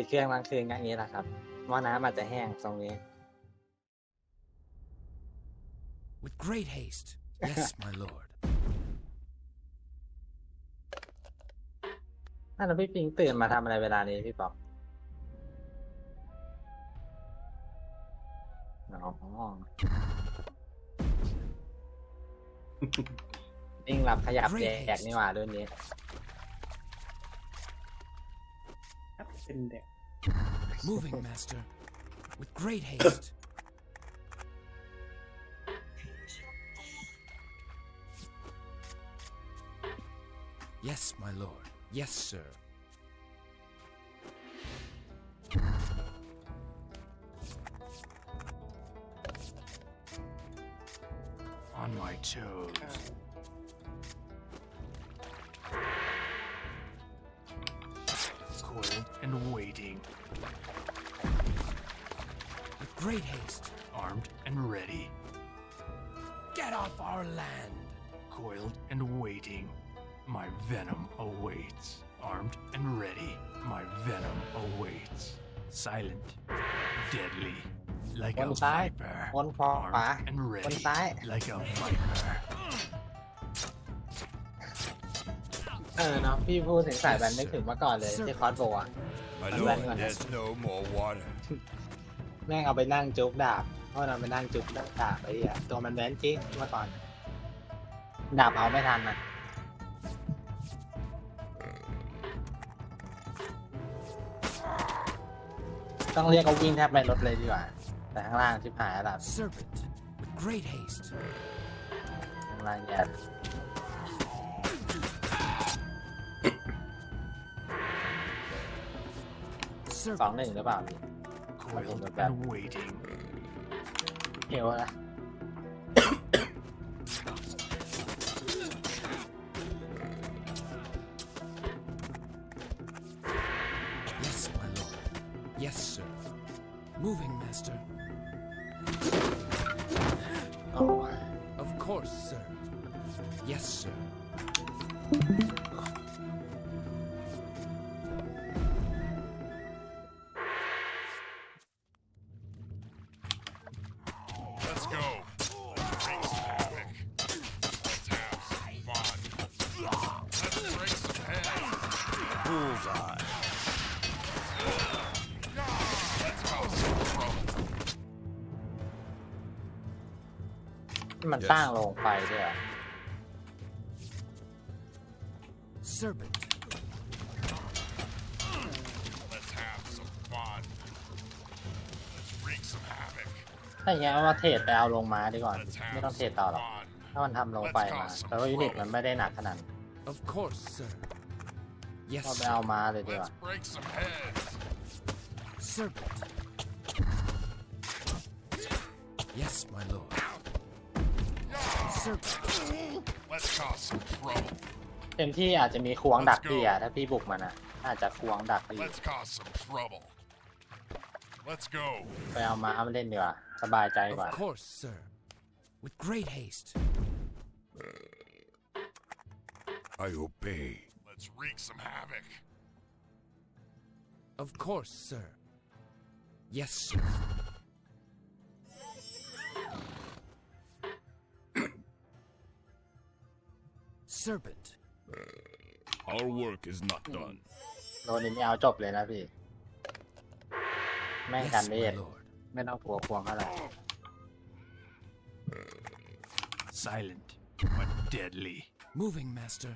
ติดเครื่องกลางคืนก็อย่างนี้แหละครับว่าน้ำอาจจะแห้งตรงนี้ With great haste. Yes, my lord. ถ้าเราพี่ปิงตื่นมาทำอะไรเวลานี้พี่ป๊อปอ๋อปิงหลับขยับแดกนี่หว่ารุ่นนี้ there. Moving, master, with great haste. yes, my lord. Yes, sir. On my toes. and waiting, With great haste. armed and ready, Get off our land. coiled and waiting. My venom awaits. Armed and ready, my venom awaits. Silent, deadly, like a คนซ้าย viper. คนขวา Armed and คน ready, ซ้าย like a viper. เออเนาะพี่พูดถึงสายแบนนึกถึงเมื่อก่อนเลยที่คอสโบว์อะ My That's lord, right, man. there's no more water. แม่งเอาไปนั่งจุกดาบเพราะเราไปนั่งจุกดาบไอ้เหี้ยตัวมันแบนจริงเมื่อก่อน ดาบเอาไม่ทันอะต้องเรียกเขาวิ่งแทบไม่ลดเลยดีกว่า แต่ข้างล่างชิบหายแล้ว Serpent. With great haste. ข้างล่างเนี่ย 藏在你的把柄。I waiting. my lord. Yes, sir. Moving, master. Oh. Of course, sir. Yes, sir. มันสร้างโรงไฟด้วยเหรอ Serpent. Let's have some fun. Let's wreak some havoc. ถ้าอย่างเงี้ยเอามาเทรดไปเอาลงมาดีก่อน Let's ไม่ have ต้องเทรด some ต่อหรอก fun. ถ้ามันทำลงไฟมาแปลว่ายูนิตมันไม่ได้หนักขนาดนั้น Of course, sir. Yes, เราไป sir. เอามาเลยดีกว่า Let's break some heads. Serpent. Yes, my lord. Serpent. Let's cause some trouble. เต็มที่อาจจะมีควงดักพี่อะถ้าพี่บุกมันอะอาจจะควงดักพี่ Let's cause some trouble. Let's go. ไปเอามาเอามาเล่นดีกว่าสบายใจกว่า Of course, sir. With great haste. I obey. Let's wreak some havoc. Of course, sir. Yes, sir. Serpent. Our work is not done. โดนนี้เอาจบเลยนะพี่ แม่งกัน Yes, เว my ท lord. ไม่ต้องกลัวควงเท่าไหร่ Silent, but deadly. Moving, master.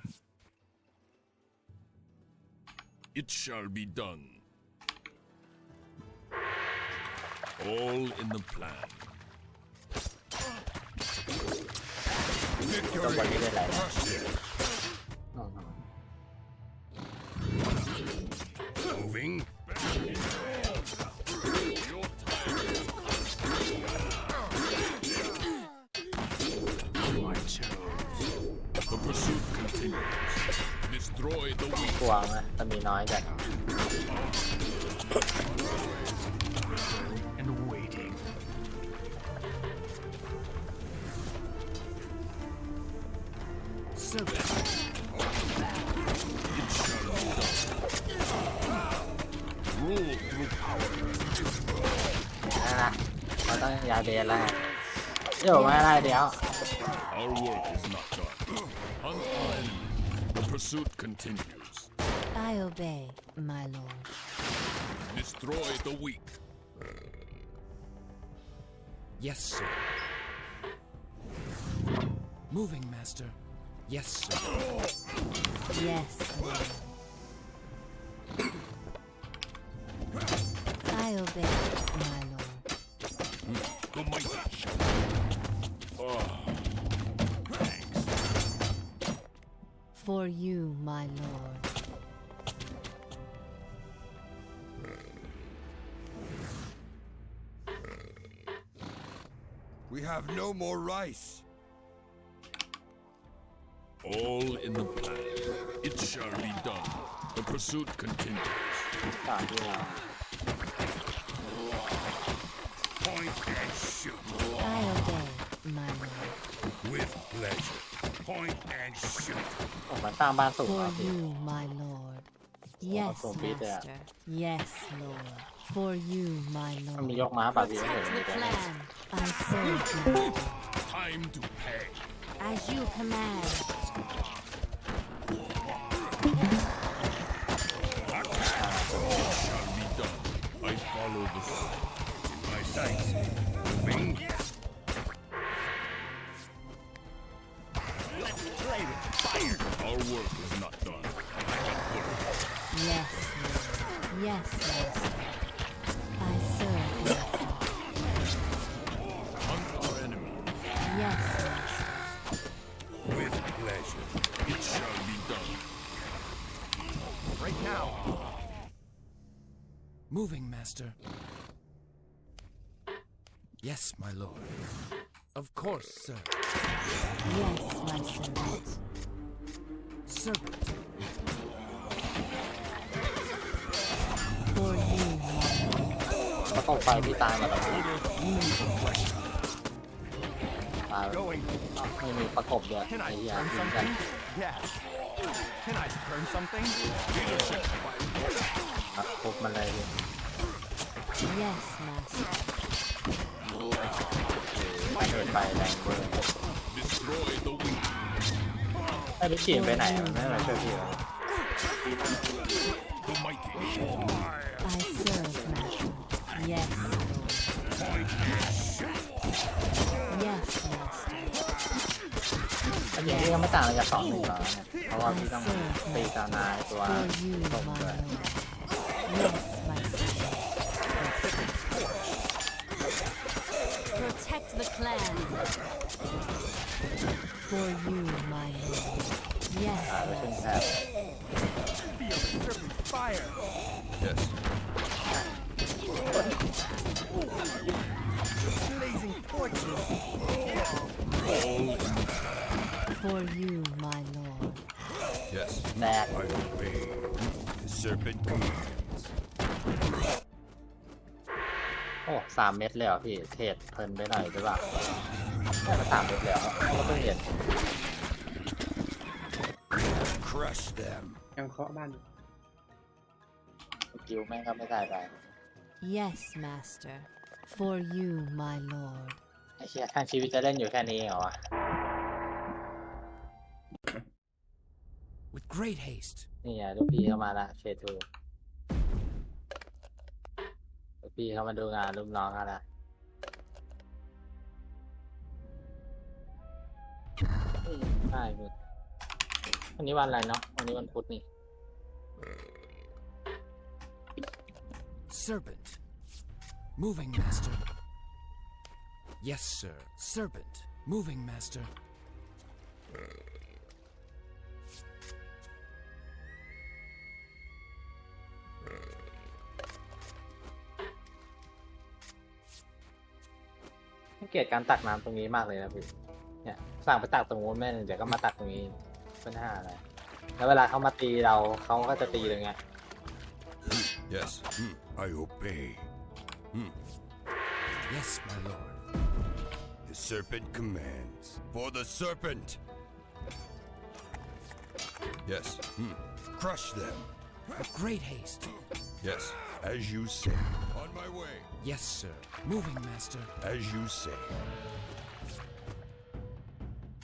It shall be done. All in the plan. จังหวะนี้เลยแหละนอนนอน Moving. My chose. The pursuit continues. Destroy the weak. กลัวไหมแต่มีน้อยจัด นั่นนะเราต้องย้ายเบสแล้วไงเดี๋ยวไม่ได้เดี๋ยว Our work is not done. Hunt our enemy. The pursuit continues. I obey, my lord. Destroy the weak. Yes, sir. Moving, master. Yes, sir. Yes, lord. I obey, my lord. Oh, For you, my lord. We have no more rice. All in the plan. It shall be done. The pursuit continues. Ah, yeah. Point and shoot. I obey, my lord. With pleasure. Point and shoot. ผมมาสร้างบ้านสูง For แล้วพี่ you, my lord. Yes, awesome, Peter. master. Yes, lord. For you, my มันมี lord. ยกม้าป่ะพี่ไม่เห็น Protect มี the แต่เนี่ย clan. I serve, master. Time to pay. As you command. My sights. Moving. Let's play. Our work is not done. Yes. Yes, master. I serve. Hunt our. Yes. With pleasure. It shall be done. Right now. Moving, master. Yes, my lord. Of course, sir. Yes, my servant. Servant. For you, my lord. ประกบไฟพี่ตายมาแล้วพี่ตายแล้ว Going. ไม่มีประกบด้วย Can ไอ้ I เหี้ย turn ยิงกัน something? Yes. Can I turn something? ครับทุบมันเลยพี่ Yes, master. เปิดไฟแรงเบอร์ Destroy the weak. ไอ้พี่ขี่ไปไหนมันไม่มาช่วยพี่เลย The mighty. I serve, master. Yes, lord. Yes, master. อันนี้พี่ก็ไม่ต่างอะไรจากสองหนึ่งหรอกเนี่ยเพราะว่าพี่ต้องตีกาวนายตัว For you, ตรง my ด้วย lord. Yes, plan. For you, my lord. Yes. Fire. Yes. Blazing torches. For you, my lord. Yes. Matt. I obey. Serpent. อ้สามเม็ดเลยเหรอพี่เทรดเพลินไปหน่อยหรือเปล่าแค่มาสามเม็ดเลยเหรอก็เพิ่งเห็น Crush them. ยังเคาะบ้านอยู่กิวแม่งก็ไม่ได้ไป Yes, master. For you, my lord. ไอ้เชี่ยทั้งชีวิตจะเล่นอยู่แค่นี้เองเหรอวะ With great haste. นี่ไงลูกพี่เข้ามาละเคทูลูก พี่เขามาดูงานลูกน้องเขาละอืมใช่พี่วันนี้วันอะไรเนาะวันนี้วันพุธนี่ Serpent. Moving, master. Yes, sir. Serpent. Moving, master. ให้เกลียดการตักน้ำตรงนี้มากเลยนะพี่ เนี่ยสั่งไปตักตรงนู้นแม่งเดี๋ยวก็มาตักตรงนี้เป็นห้าอะไรแล้วเวลาเขามาตีเราเขาก็จะตีตรงเงี้ย Yes. I obey. Yes, my lord. The serpent commands. For the serpent! Yes. Crush them. With great haste. Yes. As you say. On my way. Yes, sir. Moving, master. As you say.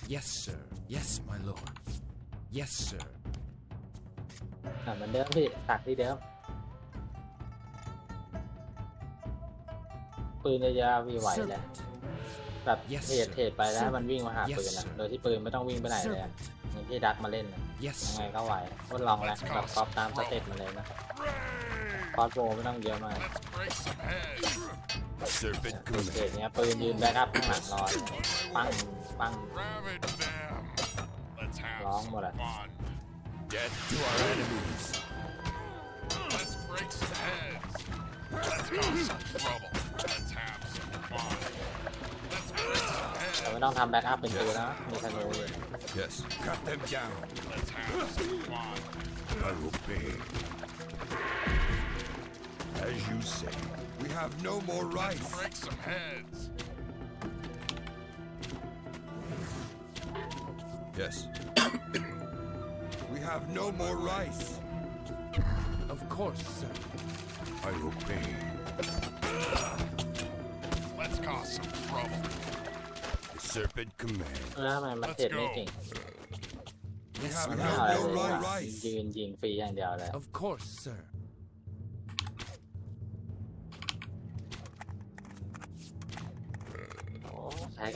Yes, sir. Yes, my lord. Yes, sir. อะเหมือนเดิมพี่ตักที่เดิม ปืนจะยาวๆพี่ไหวแหละ Servant. แบบ Yes, เทรด sir. เทรดไปแล้วให้มันวิ่งมาหา Yes, ปืนนะ sir. โดยที่ปืนไม่ต้องวิ่งไปไหนเลยอะอย่างที่ดักมาเล่นนะ Yes, ยังไง sir. ก็ไหวทดลองแล้วแบบก๊อปตามสเต็ปมาเลยนะ Ray! คอสโบไม่ต้องเยอะมาก Let's break some heads. Serpent เทรด command. เนี้ยปืนยืนแบ็กอัพข้างหลังรอปังปัง Ravage them. Let's have Long some một ạ. fun. Death to our enemies. Let's break some heads. Let's cause some trouble. Let's have some fun. Let's break some แต่ heads. ไม่ต้องทำแบ็กอัพเป็นตัวนะมีธนูอยู่ Yes. Cut them down. Let's have some fun. I obey. As you say. We have no more rice. Break some heads. Yes. we have no more rice. Of course, sir. I obey. Let's cause some trouble. The serpent command. แล้วทำไมมันเทรดไม่เก่ง Yes, have มัน my ไม่ no เอาอะไร lord. เลย right นะ rice. ยืนยิงฟรีอย่างเดียวเลย Of course, sir.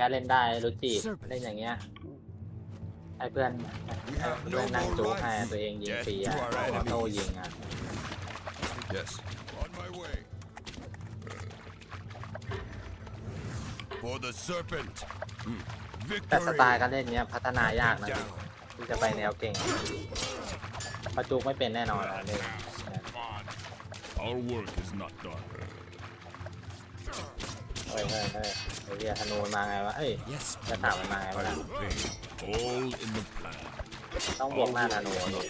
การเล่นได้รู้จิเล่นอย่างเงี้ยให้เพื่อนให้เพื่อนนั่งจูให้ตัวเองยิงฟรีอะออโต้ยิงอะ Yes. On my way. For the serpent. Hmm. แต่ส Victory. ไตล์การเล่นเนี้ยพัฒนายากนะ Down. ที่จะไปแนวเก่งประจุไม่เป็นแน่นอนอะเลย Fun. Our work is not done. เฮ้ยเฮ้ยเฮ้ยไอ้เรียธนูมาไงวะเอ้ยจะถามมันมาไงวะนะ obey. All in the plan. ต้องบวกหน้าธนูนี่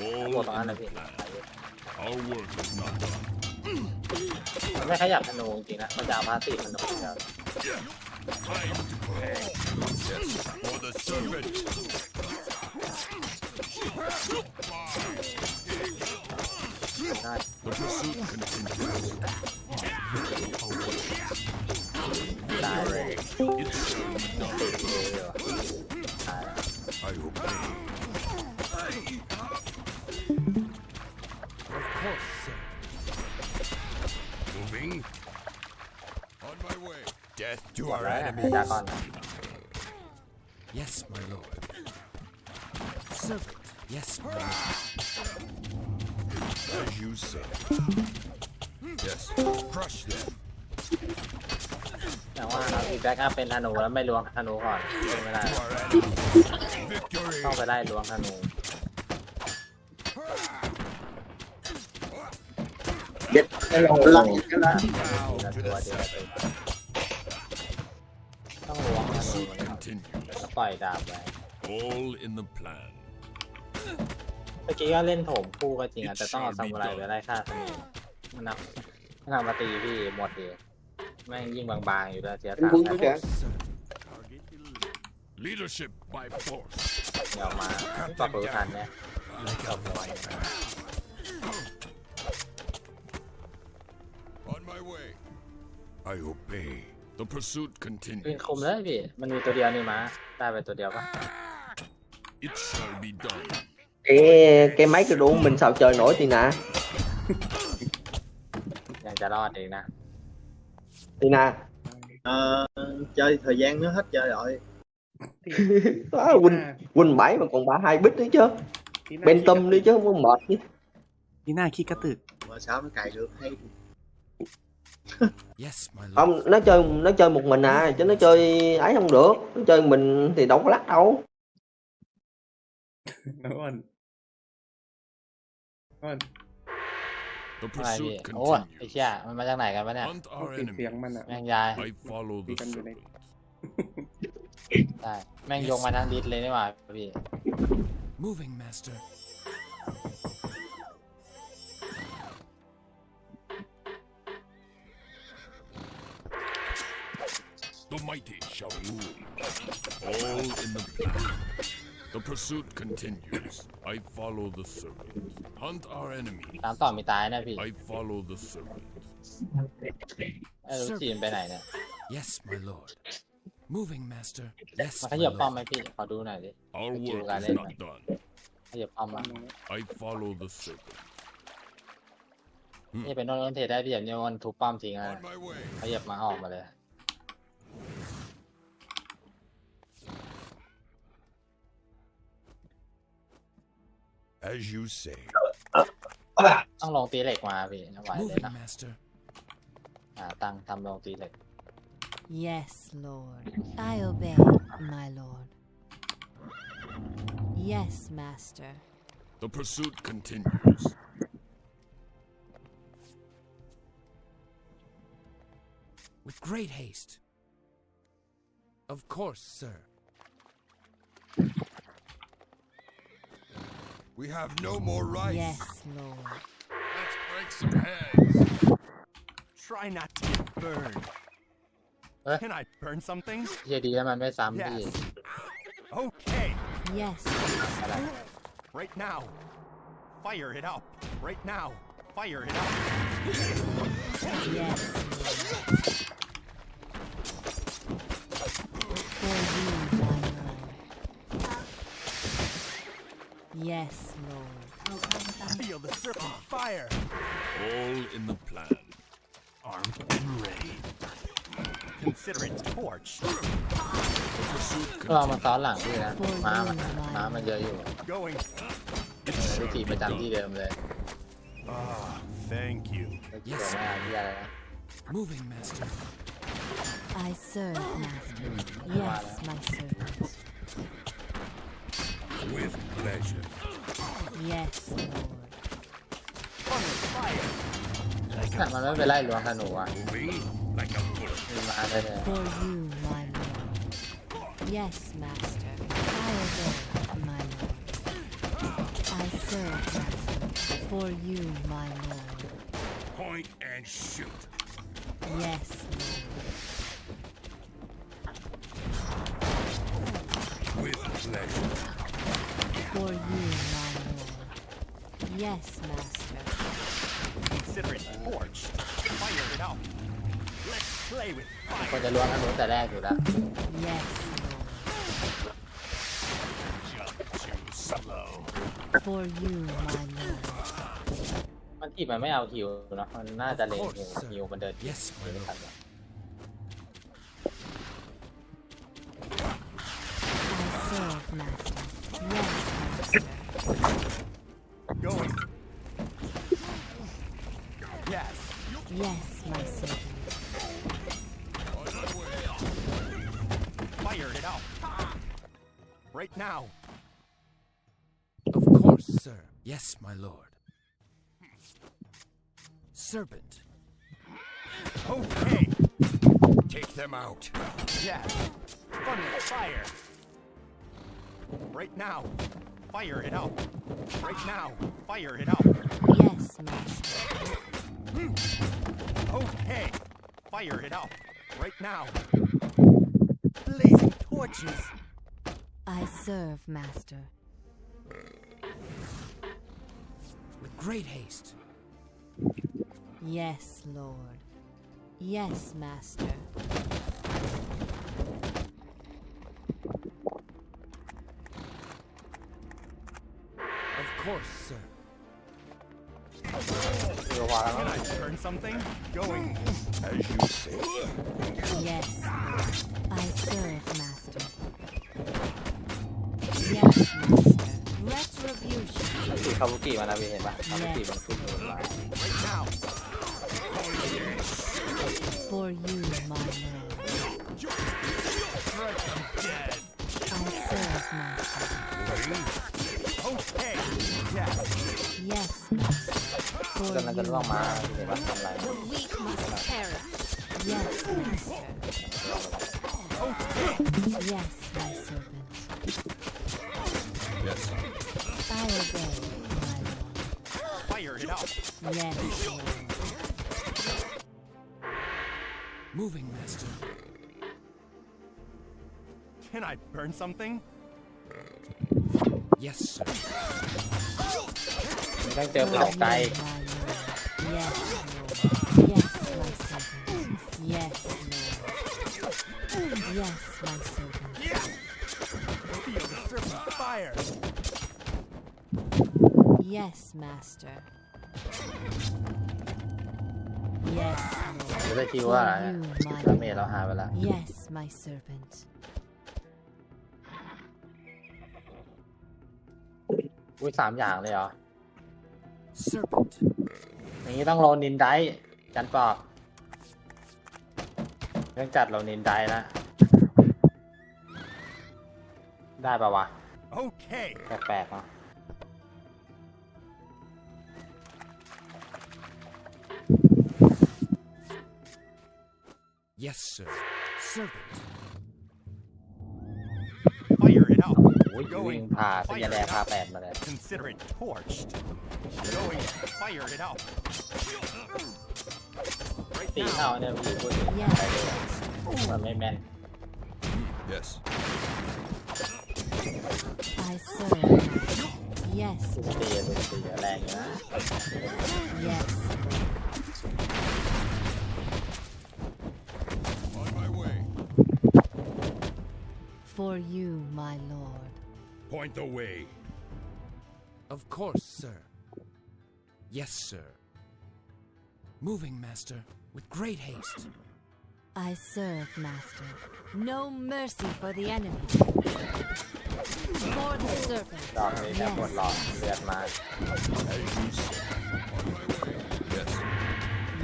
All บวกตรงนั้น in นะ the พี่ plan. Our work is not done. มันไม่ขยับธนูจริงๆนะมันจะเอาพาสซีฟมันตรงเดียว Time to pay. For the serpent. ได้ The pursuit continues. To บอก our แล้วให้ enemies. ดากอน Yes, my lord. Servant. Yes, my lord. As you say. Yes. Crush them. อย่างว่าเราอีกแบ็กอัพเป็นธนูแล้วไม่ล้วงธนูก่อนเป็นไม่ได้ To our enemies. Victory. ต้องไปไล่ล้วงธนู เด็ดไอ้เราลังกันละทีละตัวเดียวไปต้อ ปล่อยดาบไว้ All in the plan. เมื่อกี้ก็เล่นโถมคู่ก็จริงอะแต่ต้องเอาซามูไรไปไล่ฆ่าธนูมันนับมันทำมาตีพี่หมดดีแม่งยิ่งบางๆอยู่ด้วยเสียเป็นตังบุญค์ด้วยแล้กัน Sir. Leadership by force. เดี๋ยวมาปรับปืนทันเนี่ย Like a viper. On my way. I obey. The pursuit ปืน continues. คมเลยพี่ มันมีตัวเดียวนี่มาได้ไปตัวเดียวปะ It shall be done. Ê, cái máy cái đũa mình sao chơi nổi thì nè ยังจะรอดเองนะ thì nè Ờ, chơi thời gian nó hết chơi rồi đó, Quỳnh Quỳnh bảy mà còn bà hai bít nữa chứ ที่หน้า bên tâm nữa chứ không có mệt chứ ที่หน้าขี้กระตึก mà sao nó cài được hay Yes, my lord. không nó chơi nó chơi một mình à chứ nó chơi ấy không được nó chơi mình thì đâu có lắc đâu น้องอ้นอ้น The อะไรพี่ pursuit โอ้ยไอ้ continues. เชี่ยมันมาจากไหนกันวะเนี่ย Hunt เขา our ปิดเสียง enemies. มันอ่ะ แม่งยาย I follow the Speak on your serpent. ได้ แม่งยงมาทางดิสเลยนี่หว่าพี่ Moving, master. The mighty shall rule. All in the plan. The pursuit continues. I follow the serpent. Hunt our enemies. ตามต่อมีตายนะพี่ I follow the serpent. ไอ้ลูกจีนไปไหนเนี่ย Yes, my lord. Moving, master. Yes, มันข my ยับป้อมไหม lord. พี่ขอดูหน่อยดิ Our Thank you, work is Galen. not done. ขยับป้อมมา I follow the serpent. นี่เป็นโนนเทได้พี่อย่างนี้มันทุบป้อมทิ้งอะ On my way. ขยับมาออกมาเลย As you say. ต้องลงตีเหล็กมาพี่ไหวเลย Moving, นะ master. หาตังค์ทำลงตีเหล็ก Yes, Lord. I obey, my lord. Yes, master. The pursuit continues. With great haste. Of course, sir. We have no more rights. Yes, Lord. Let's break some heads. Try not to get burned. Eh? Can I burn something? เฮียดีแล้วมันไม่ซ้ำพี่ Yes. Okay. Yes, อะไร Right now. Fire it up. Right now. Fire it up. yes, Yes, Lord. Feel the serpent fire. All in the plan. Armed and ready. Consider it torched. The pursuit ก็เอามา continues. ซ้อนหลังพี่นะ ม้ามันม้ามันเยอะอยู่ Going. ลูกจีนประจำที่เดิมเลย Ah, thank you. เกี่ยวไม่เอาที่อะไรนะ Moving, master. I serve, master. Yes, my servant. With pleasure. Yes, Lord. Funnel fire. น่ะมันไม่ไปไล่ลวงธนูอ่ะ Moving like a bullet. มีมาเลยเนี่ย For you, my lord. Yes, master. I obey, my lord. I serve, master. For you, my lord. Point and shoot. Yes, Lord. With pleasure. For you, my lord. Yes, master. Consider it torched. Fire it up. Let's play with ควร fire. จะลวงธนูแต่แรกอยู่แล้ว Yes, Too slow. Lord. For you, my lord. มันที่มันไม่เอาฮิวเนาะมันน่าจะเลงฮิว Of course, sir. ฮิวมันเดิน Yes, my ไม่ lord. Serpent. Okay. Take them out. Yes. Funnel fire. Right now. Fire it up. Right now. Fire it up. Yes, master. Okay. Fire it up. Right now. Blazing torches. I serve, master. With great haste. Yes, Lord. Yes, master. Of course, sir. ฮิวพอแล้ว Can มั้ง I turn something? Going. As you say. Yes, Lord. I serve, master. Yes, master. Retribution. ตีคาบุกิมาแล้วพี่เห็นปะคาบุกิมันขึ้นอยู่มา Right now. For you, my lord. Strike them dead. I serve, master. Okay. Yes. Yes, master. For กำลังจะ you, ล่วงมา my พี่เห็นปะทำไร The weak must perish. Yes, master. Okay. Yes, my servant. Yes. I obey, my lord. Fire it up. Yes, Lord. Moving, master. Can I burn something? Yes, sir. ไม่ต้องเจอเผาไกล Yes, my lord. Yes, my servant. Yes, my servant. Feel the serpent's fire. Yes, master. Yes, จะ lord. ได้คิดว่า For you, ดา my เมจเรา lord. หายไปแล้ว Yes, my servant. อุ้ยสามอย่างเลยเหรอ Serpent. อย่างนี้ต้องโรนินไดท์จันปอกเรื่องจัดโรนินไดท์ละได้ปะวะ Okay. แปลกๆเนาะ Yes, sir. Serpent. Fire it out. โอ้ยวิ่ Going. งผ่าสัญ Fire ญาแดง it พา out. แปดมาเลย Consider it torched. Going. Fire it out. Right ตีเท่า now. เนี่ยพี่พูดถึง Yes. ไปเลยมันไม่แม่น Yes. I serve. Yes, ลูกตีลูกตีแรงอยู่นะ yes. For you, my lord. Point the way. Of course, sir. Yes, sir. Moving, master, with great haste. I serve, master. No mercy for the enemy. For the serpent. ดอกนี้แค่ปวดหลอดเลือดมา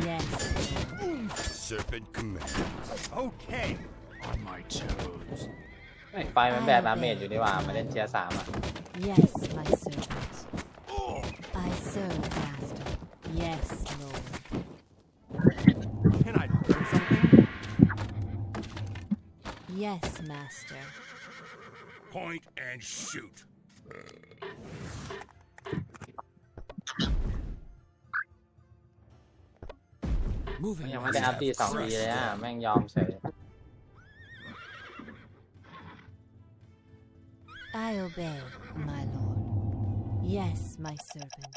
Yes. Serpent commands. Okay. On my toes. เฮ้ยไฟมันแบกดาเมจอยู่นี่หว่ามาเล่นเชียร์สามอะ Yes, my servant. I serve, master. Yes, lord. Can I learn something? Yes, master. Point and shoot. Moving, ยังไม่ได้อัพปีสองปีเลยอะ แม่งยอมเฉย I obey, my lord. Yes, my servant.